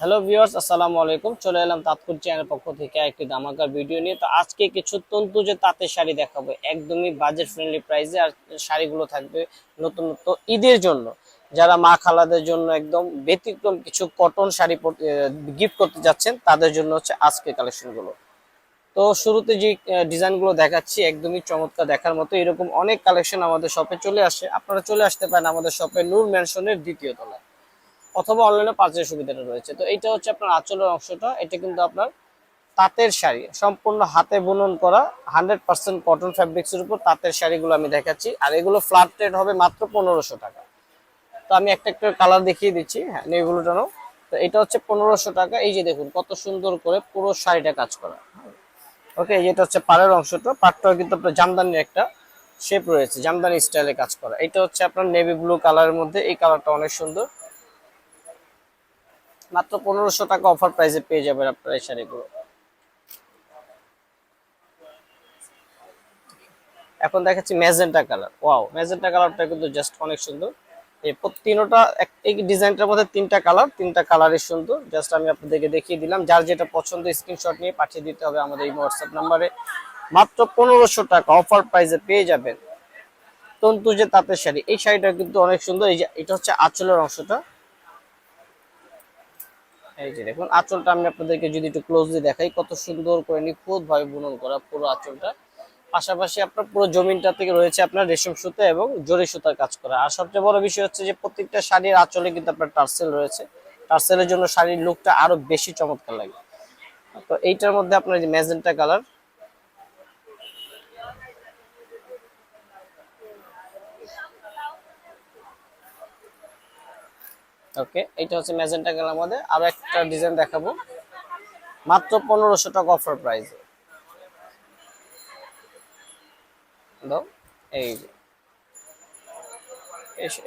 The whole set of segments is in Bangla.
হ্যালো ভিউয়ার্স আসসালামু আলাইকুম। চলে এলাম তাৎকুর চ্যানেল পক্ষ থেকে একটি ধামাকার ভিডিও নিয়ে। তো আজকে কিছু তন্তু যে তাঁতের শাড়ি দেখাবো, একদমই বাজেট ফ্রেন্ডলি প্রাইসে আর শাড়িগুলো থাকবে নতুন নতুন ঈদের জন্য। যারা মা খালাদের জন্য একদম ব্যতিক্রম কিছু কটন শাড়ি গিফট করতে যাচ্ছেন, তাদের জন্য হচ্ছে আজকে কালেকশনগুলো তো শুরুতে যে ডিজাইনগুলো দেখাচ্ছি, একদমই চমৎকার দেখার মতো। এরকম অনেক কালেকশন আমাদের শপে চলে আসে। আপনারা চলে আসতে পারেন আমাদের শপে নূর ম্যানশনের দ্বিতীয় তলায়। অথবা অনলাইনে পার্চের সুবিধাটা রয়েছে। তো এইটা হচ্ছে আপনার আঁচলের অংশটা। এটা কিন্তু আপনার তাঁতের শাড়ি। সম্পূর্ণ হাতে বুনন করা হান্ড্রেড পার্সেন্ট কটন ফ্যাব্রিক্সের উপর তাঁতের শাড়িগুলো আমি দেখাচ্ছি। আর এগুলো ফ্ল্যাট রেট হবে মাত্র পনেরোশো টাকা। তো আমি একটা একটা কালার দেখিয়ে দিচ্ছি। হ্যাঁ নেগুলোটারও তো এটা হচ্ছে পনেরোশো টাকা। এই যে দেখুন, কত সুন্দর করে পুরো শাড়িটা কাজ করা। ওকে যেটা হচ্ছে পাড়ের অংশটা। পাটটাও কিন্তু আপনার জামদানির একটা শেপ রয়েছে, জামদানি স্টাইলে কাজ করা। এটা হচ্ছে আপনার নেভি ব্লু কালারের মধ্যে। এই কালারটা অনেক সুন্দর। মাত্র পনেরোশো টাকা অফার প্রাইসে পেয়ে যাবেন আপনার এই শাড়িগুলো। এখন দেখাচ্ছি ম্যাজেন্টা কালার ওয়াও ম্যাজেন্টা কালারটা কিন্তু জাস্ট অনেক সুন্দর। এই তিনোটা, এই ডিজাইনটার মধ্যে তিনটা কালার তিনটা কালারই সুন্দর। জাস্ট আমি আপনাদেরকে দেখিয়ে দিলাম। যার যেটা পছন্দ স্ক্রিনশট নিয়ে পাঠিয়ে দিতে হবে আমাদের এই হোয়াটসঅ্যাপ নাম্বারে মাত্র পনেরোশো টাকা অফার প্রাইসে পেয়ে যাবেন। তন্তু যে তাঁতের শাড়ি, এই শাড়িটা কিন্তু অনেক সুন্দর। এই যে, এটা হচ্ছে আঁচলের অংশটা। এই যে দেখুন, আঁচলটা আমি আপনাদেরকে যদি একটু ক্লোজলি দেখাই, কত সুন্দর করে নিখুঁত ভাবে বুনন করা পুরো আঁচলটা। পাশাপাশি আপনার পুরো জমিনটা থেকে রয়েছে আপনার রেশম সুতা এবং জরি সুতার কাজ করা। আর সবচেয়ে বড় বিষয় হচ্ছে যে, প্রত্যেকটা শাড়ির আঁচলে কিন্তু আপনার টার্সেল রয়েছে। টার্সেলের জন্য শাড়ির লুকটা আরও বেশি চমৎকার লাগে। তো এইটার মধ্যে আপনার যে ম্যাজেন্টা কালার ওকে, এটা হচ্ছে ম্যাজেন্টা কালার মধ্যে আরও একটা ডিজাইন দেখাবো। মাত্র পনেরোশো টাকা অফার প্রাইস এই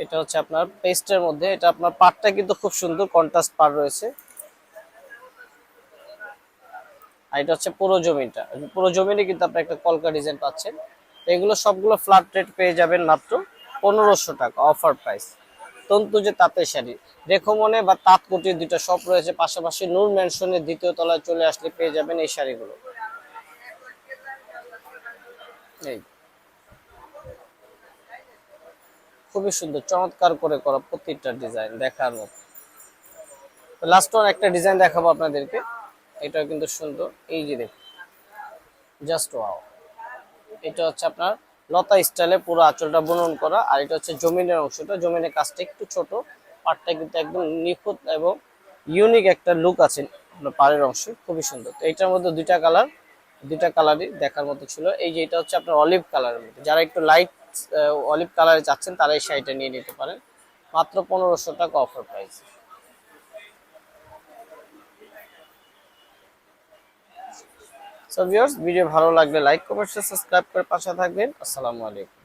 এটা হচ্ছে আপনার পেস্টের মধ্যে। এটা আপনার পাটটা কিন্তু খুব সুন্দর কন্ট্রাস্ট পার রয়েছে। আর এটা হচ্ছে পুরো জমিটা। পুরো জমিনে কিন্তু আপনি একটা কলকা ডিজাইন পাচ্ছেন। এগুলো সবগুলো ফ্ল্যাট রেট পেয়ে যাবেন মাত্র পনেরোশো টাকা অফার প্রাইস তন্তু যে তাঁতের শাড়ি। রেখমনে বা তাঁতকুটির দুটো শপ রয়েছে, পাশাপাশি নূর ম্যানশনের দ্বিতীয় তলায় চলে আসলে পেয়ে যাবেন এই শাড়িগুলো। এই। খুবই সুন্দর, চমৎকার করে করা প্রত্যেকটা ডিজাইন দেখার মতো। লাস্ট ওয়ান একটা ডিজাইন দেখাবো আপনাদেরকে, এটাও কিন্তু সুন্দর। এই যে দেখুন জাস্ট ওয়াও এটা হচ্ছে আপনার লতা স্টাইলে পুরো আঁচলটা বুনন করা। আর এটা হচ্ছে জমিনের অংশটা। জমিনের কাজটা একটু ছোট, পাটটা কিন্তু একদম নিখুঁত এবং ইউনিক একটা লুক আছে পাড়ের অংশে। খুবই সুন্দর। তো এটার মধ্যে দুইটা কালার দুইটা কালারই দেখার মতো ছিল। এই যে এটা হচ্ছে আপনার অলিভ কালারের মধ্যে। যারা একটু লাইট অলিভ কালারে চাচ্ছেন, তারা এই শাড়িটা নিয়ে নিতে পারেন। মাত্র পনেরোশো টাকা offer price so viewers video ভালো লাগলে লাইক কমেন্ট সাবস্ক্রাইব করে পাশে থাকবেন। আসসালামু আলাইকুম।